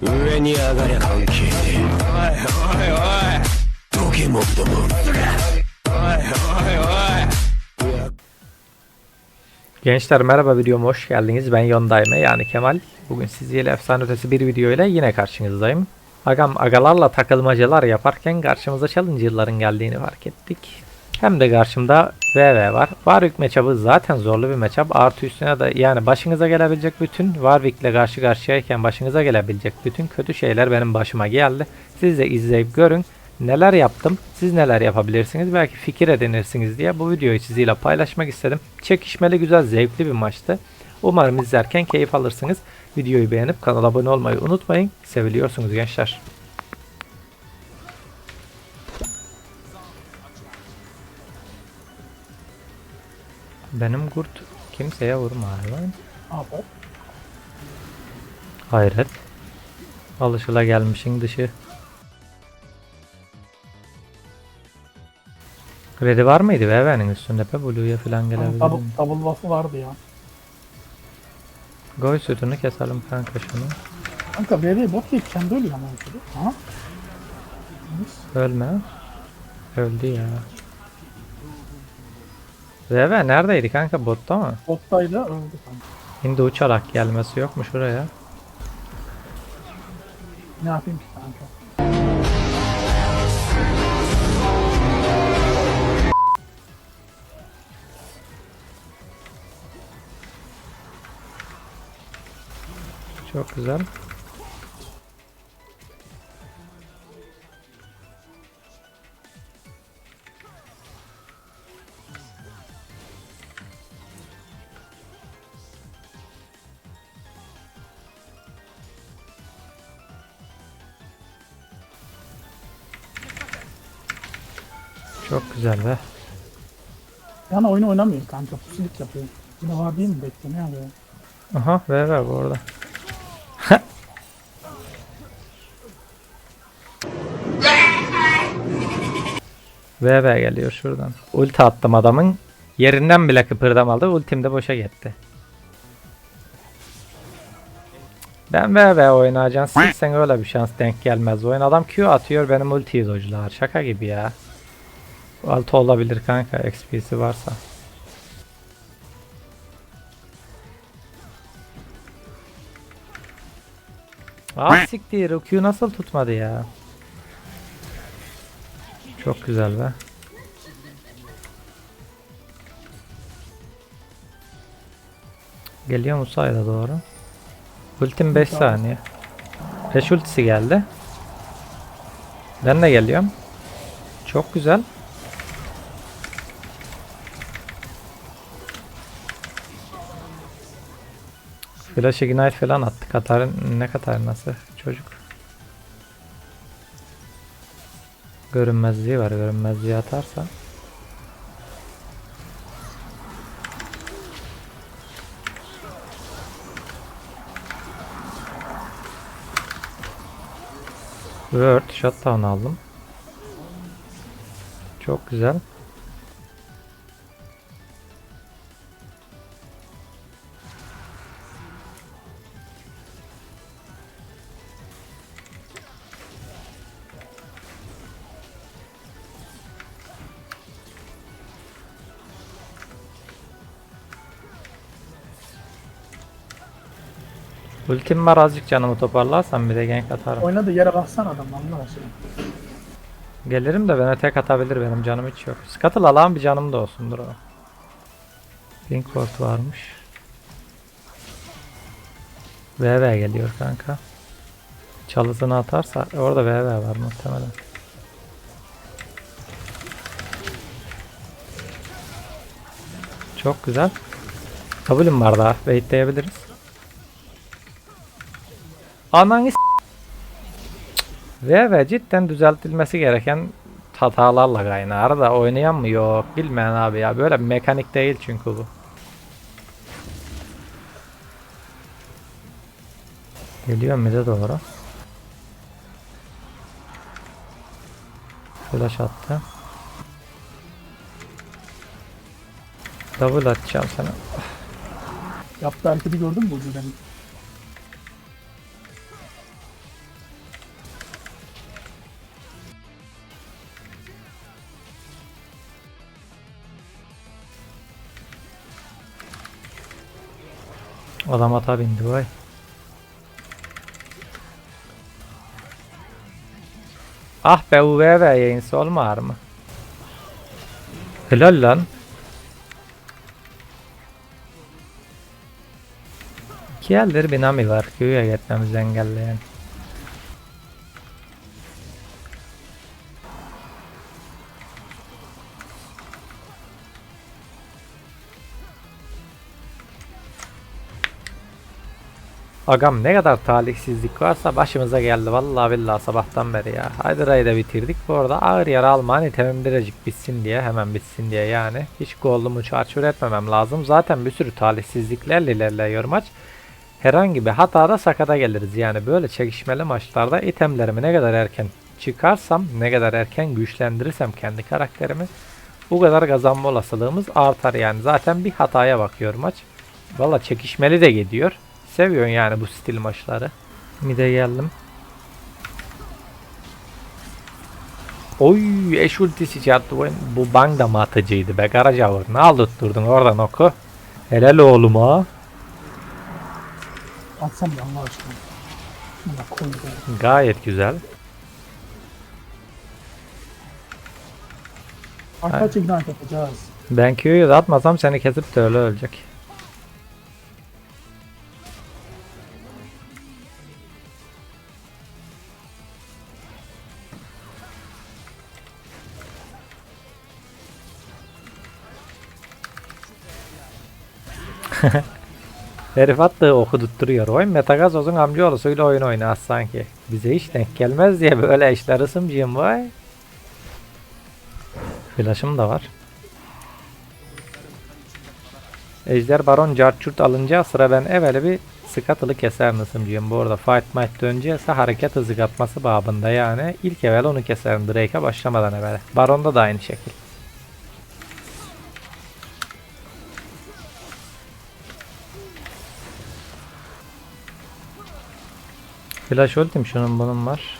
上に上がりゃ関係ねえおいおいおいどけもっともおいおいおい Gençler merhaba videoma hoş geldiniz. Ben Yondayme yani Kemal. Bugün sizlerle efsane ötesi bir video ile yine karşınızdayım. Agam agalarla takılmacalar yaparken karşımıza challenger'ların geldiğini fark ettik. Hem de karşımda VV var. Warwick matchup'ı zaten zorlu bir matchup. Artı üstüne de yani başınıza gelebilecek bütün Warwick'le karşı karşıyayken başınıza gelebilecek bütün kötü şeyler benim başıma geldi. Siz de izleyip görün. Neler yaptım, siz neler yapabilirsiniz belki fikir edinirsiniz diye bu videoyu sizinle paylaşmak istedim. Çekişmeli güzel zevkli bir maçtı. Umarım izlerken keyif alırsınız. Videoyu beğenip kanala abone olmayı unutmayın. Seviliyorsunuz gençler. Benim kurt kimseye vurmuyor lan. Abi. Hayret. Alışıla gelmişin dışı. Ready var mıydı Veve'nin üstünde pe Blue'ya falan gelebilir Double, double buff'ı vardı ya. Goy sütünü keselim kanka şunu. Kanka BB bot değil kendi ölüyor ama. Ha? Ölme. Öldü ya. Veve neredeydi kanka botta mı? Bottaydı öldü kanka. Şimdi uçarak gelmesi yok mu şuraya? Ne yapayım ki kanka? Çok güzel. Çok güzel be. Yani oyunu oynamıyor kanka. Pusilik yapıyor. Yine var değil mi bekle ne yapıyor? Aha ver ver bu arada. VV geliyor şuradan. Ulti attım adamın. Yerinden bile kıpırdamadı. Ultim de boşa gitti. Ben VV oynayacağım. Siksen öyle bir şans denk gelmez. Oyun adam Q atıyor benim ultiyi dojlar. Şaka gibi ya. Altı olabilir kanka XP'si varsa. Ah siktir o Q nasıl tutmadı ya. Çok güzel be. Geliyor mu sayda doğru? Ultim 5 saniye. Reş ultisi geldi. Ben de geliyorum. Çok güzel. Flash Ignite falan attı. Katar'ın ne Katar nasıl çocuk. Görünmezliği var. Görünmezliği atarsa. Word shutdown aldım. Çok güzel. Ultim var azıcık canımı toparlarsam bir de gank atarım. Oynadığı yere baksana adam anlamasın. Gelirim de bana tek atabilir benim canım hiç yok. Scuttle alan bir canım da olsundur o. Pinkford varmış. VV geliyor kanka. Çalısını atarsa orada VV var muhtemelen. Çok güzel. W'm var daha. Baitleyebiliriz. Ananı s- VV cidden düzeltilmesi gereken hatalarla kaynar da oynayan mı yok bilmeyen abi ya böyle mekanik değil çünkü bu. Geliyor mid'e doğru. Flash attı. Double atacağım sana. Yaptığı hareketi gördün mü Burcu benim? Adam ata bindi vay. Ah be UVV yayınsı olmar mı? Helal lan. İki eldir binami var köye gitmemizi engelleyen. Agam ne kadar talihsizlik varsa başımıza geldi vallahi billahi sabahtan beri ya. Hydra'yı da bitirdik. Bu arada ağır yara alman itemim birazcık bitsin diye hemen bitsin diye yani. Hiç gollumu çarçur etmemem lazım. Zaten bir sürü talihsizliklerle ilerliyor maç. Herhangi bir hatada sakata geliriz. Yani böyle çekişmeli maçlarda itemlerimi ne kadar erken çıkarsam, ne kadar erken güçlendirirsem kendi karakterimi bu kadar kazanma olasılığımız artar yani. Zaten bir hataya bakıyor maç. Valla çekişmeli de gidiyor. Seviyorsun yani bu stil maçları. Mide geldim. Oy eş ultisi çarptı. Bu, bang da mı atıcıydı be Garajavur. Ne aldırttırdın oradan oku. Helal oğlum ha. Atsam ya Allah aşkına. Allah koy be. Gayet güzel. Kaç ignite yapacağız? Ben Q'yu da atmasam seni kesip de öyle ölecek. Herif attığı oku tutturuyor. Oyun Metagazos'un amcaoğlusuyla oyun oynaz sanki. Bize hiç denk gelmez diye böyle işler ısımcıyım vay. Flash'ım da var. Ejder Baron Carchurt alınca sıra ben evveli bir sıkatılı keser nasımcıyım. Bu arada fight might döneceğse hareket hızı katması babında yani. ilk evvel onu keserim Drake'e başlamadan evvel. Baron'da da aynı şekil. Flash ultim şunun bunun var.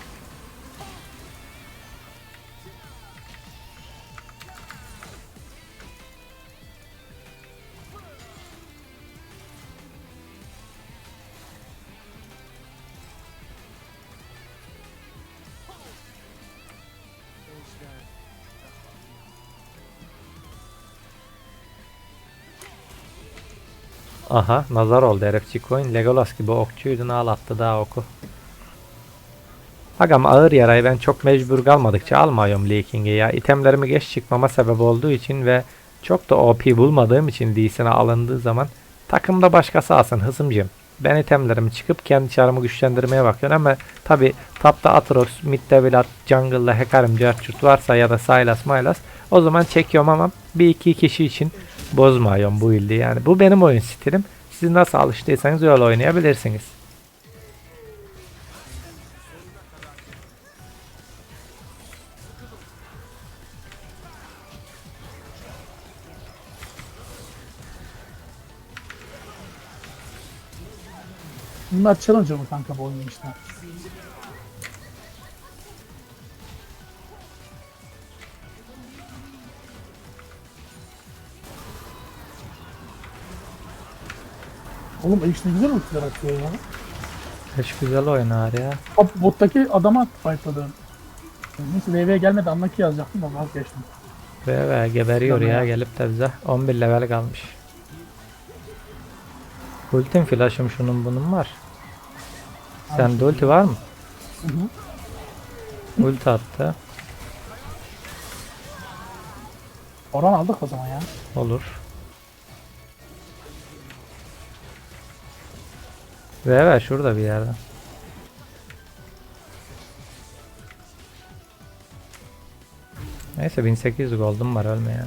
Aha nazar oldu herif Chicoin Legolas gibi okçuydu ağlattı daha oku. Agam ağır yarayı ben çok mecbur kalmadıkça almıyorum Lee King'e ya. İtemlerimi geç çıkmama sebep olduğu için ve çok da OP bulmadığım için Lee'sine alındığı zaman takımda başkası alsın hızımcım. Ben itemlerimi çıkıp kendi çarımı güçlendirmeye bakıyorum ama tabi tapta Atrox, midde Vlad, jungle'la Hekarim, Jarchurt varsa ya da Sylas, Mylas o zaman çekiyorum ama bir iki kişi için bozmuyorum bu ildi yani. Bu benim oyun stilim. Siz nasıl alıştıysanız öyle oynayabilirsiniz. Bunlar challenger mı kanka bu oyun işte? Oğlum X ne güzel ultiler atıyor ya. Hiç güzel oynar ya. Bak bottaki adama fightladım. Neyse VV'ye gelmedi anlaki yazacaktım da vazgeçtim. Ve, ve geberiyor ya ya. gelip de bize 11 level kalmış. Ultim flash'ım şunun bunun var. Sende ulti var mı? Hı hı. Ulti attı. Oran aldık o zaman ya. Olur. Ve ve şurada bir yerde. Neyse 1800 gold'um var ölmeyen.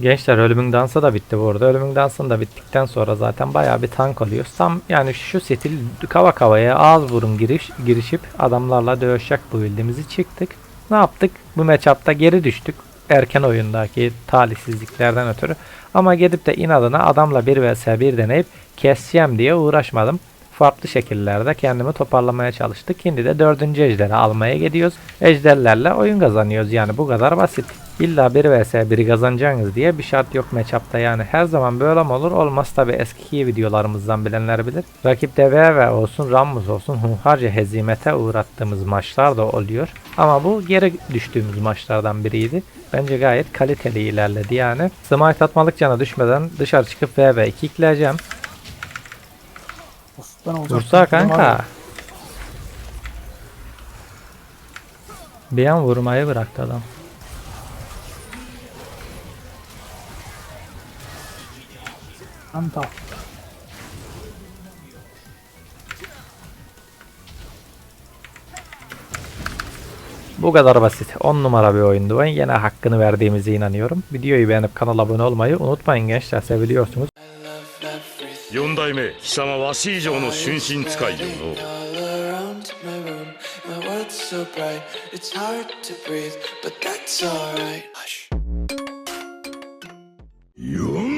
Gençler ölümün dansı da bitti bu arada. Ölümün dansını da bittikten sonra zaten bayağı bir tank oluyor. Tam yani şu stil kava kavaya ağız burun giriş, girişip adamlarla dövüşecek bu bildiğimizi çıktık. Ne yaptık? Bu matchup'ta geri düştük. Erken oyundaki talihsizliklerden ötürü. Ama gidip de inadına adamla 1 vs 1 deneyip keseceğim diye uğraşmadım. Farklı şekillerde kendimi toparlamaya çalıştık. Şimdi de dördüncü ejderi almaya gidiyoruz. Ejderlerle oyun kazanıyoruz yani bu kadar basit. İlla 1 vs 1 kazanacaksınız diye bir şart yok matchup'ta yani. Her zaman böyle mi olur? Olmaz tabi eski videolarımızdan bilenler bilir. Rakipte VV olsun, Rammus olsun hunharca hezimete uğrattığımız maçlar da oluyor. Ama bu geri düştüğümüz maçlardan biriydi. Bence gayet kaliteli ilerledi yani. Smite atmalık cana düşmeden dışarı çıkıp VV kickleyeceğim. Of, ben olacağım. Vursa kanka. Bir an vurmayı bıraktı adam. Anta. Bu kadar basit. 10 numara bir oyundu. Ben yine hakkını verdiğimize inanıyorum. Videoyu beğenip kanala abone olmayı unutmayın gençler. Seviliyorsunuz. 四代目貴様わし以上の瞬身使いよの。四